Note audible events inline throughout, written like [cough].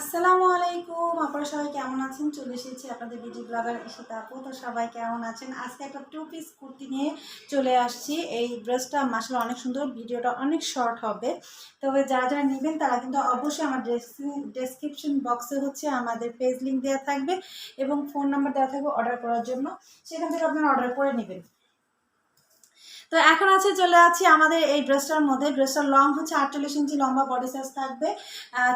আসসালামু আলাইকুম, আপনারা সবাই কেমন আছেন? চলে এসেছি আপনাদের বিজি ব্লগার ইশিতা আপু তো সবাই কেমন আছেন? আজকে একটা টু পিস কুর্তি নিয়ে চলে আসছি। এই ড্রেসটা মাসালে অনেক সুন্দর, ভিডিওটা অনেক শর্ট হবে। তবে যারা যারা নেবেন, তারা কিন্তু অবশ্যই আমার ডেসক্রিপশন বক্সে হচ্ছে আমাদের পেজ লিঙ্ক দেওয়া থাকবে এবং ফোন নাম্বার দেওয়া থাকবে অর্ডার করার জন্য। সেখান থেকে আপনারা অর্ডার করে নেবেন। তো এখন আছে, চলে আছি আমাদের এই ড্রেসটার মধ্যে। ড্রেসটার লং হচ্ছে আটচল্লিশ ইঞ্চি, লম্বা বডি সাইজ থাকবে।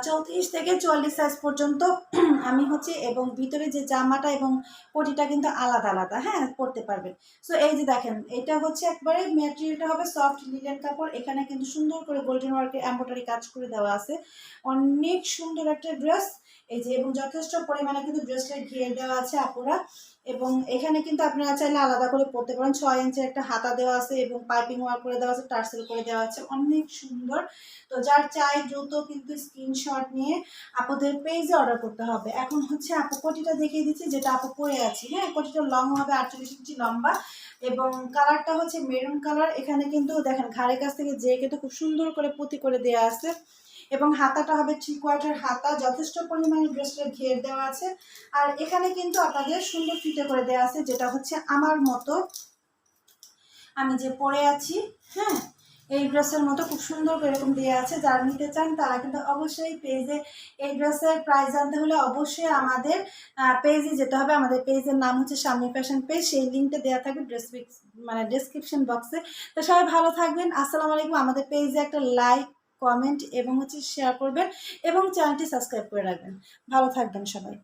চৌত্রিশ থেকে চুয়াল্লিশ সাইজ পর্যন্ত [clears throat] আমি হচ্ছে এবং ভিতরে যে জামাটা এবং পটিটা কিন্তু আলাদা আলাদা হ্যাঁ পরতে পারবেন। সো এই যে দেখেন, এটা হচ্ছে একবারে ম্যাটেরিয়ালটা হবে সফট লিলেন কাপড়। এখানে কিন্তু সুন্দর করে গোল্ডেন ওয়ার্কের এম্ব্রয়ডারি কাজ করে দেওয়া আছে। অনেক সুন্দর একটা ড্রেস এই যে, এবং যথেষ্ট পরিমাণে কিন্তু ড্রেসটা ঘিরে দেওয়া আছে আপুরা। এবং এখানে কিন্তু আপনারা চাইলে আলাদা করে পরতে পারেন। ছয় ইঞ্চের একটা হাতা দেওয়া আছে এবং পাইপিং ওয়ার্ক করে দেওয়া আছে টার্সেল করে দেওয়া আছে। অনেক সুন্দর। তো যার চাই দ্রুত কিন্তু স্ক্রিনশট নিয়ে আপুদের পেজে অর্ডার করতে হবে। এখন হচ্ছে আপু কোটিটা দেখিয়ে দিচ্ছি, যেটা আপু পরে আছি। হ্যাঁ কোটিটা লং হবে, আটচল্লিশ ইঞ্চি লম্বা। এবং কালারটা হচ্ছে মেরুন কালার এখানে কিন্তু দেখেন, ঘাড়ের কাছ থেকে যে কিন্তু খুব সুন্দর করে পুঁতি করে দেওয়া আছে। এবং হাতাটা হবে থ্রি কোয়ার্টার হাতা, যথেষ্ট পরিমাণে ড্রেসটা ঘের দেওয়া আছে। আর এখানে কিন্তু আপনাদের সুন্দর ফিতে করে দেওয়া আছে, যেটা হচ্ছে আমার মতো। আমি যে পরে আছি হ্যাঁ এই ড্রেসের মতো খুব সুন্দর এরকম দেওয়া আছে। যারা নিতে চান, তারা কিন্তু অবশ্যই পেজে এই ড্রেসের প্রাইস জানতে হলে অবশ্যই আমাদের পেজে যেতে হবে। আমাদের পেজের নাম হচ্ছে স্বামী ফ্যাশন পেজ সেই লিঙ্কটা দেওয়া থাকবে ড্রেস মানে ডেসক্রিপশন বক্সে তো সবাই ভালো থাকবেন। আসসালামু আলাইকুম। আমাদের পেজে একটা লাইক কমেন্ট এবং হচ্ছে শেয়ার করবেন এবং চ্যানেলটি সাবস্ক্রাইব করে রাখবেন। ভালো থাকবেন সবাই।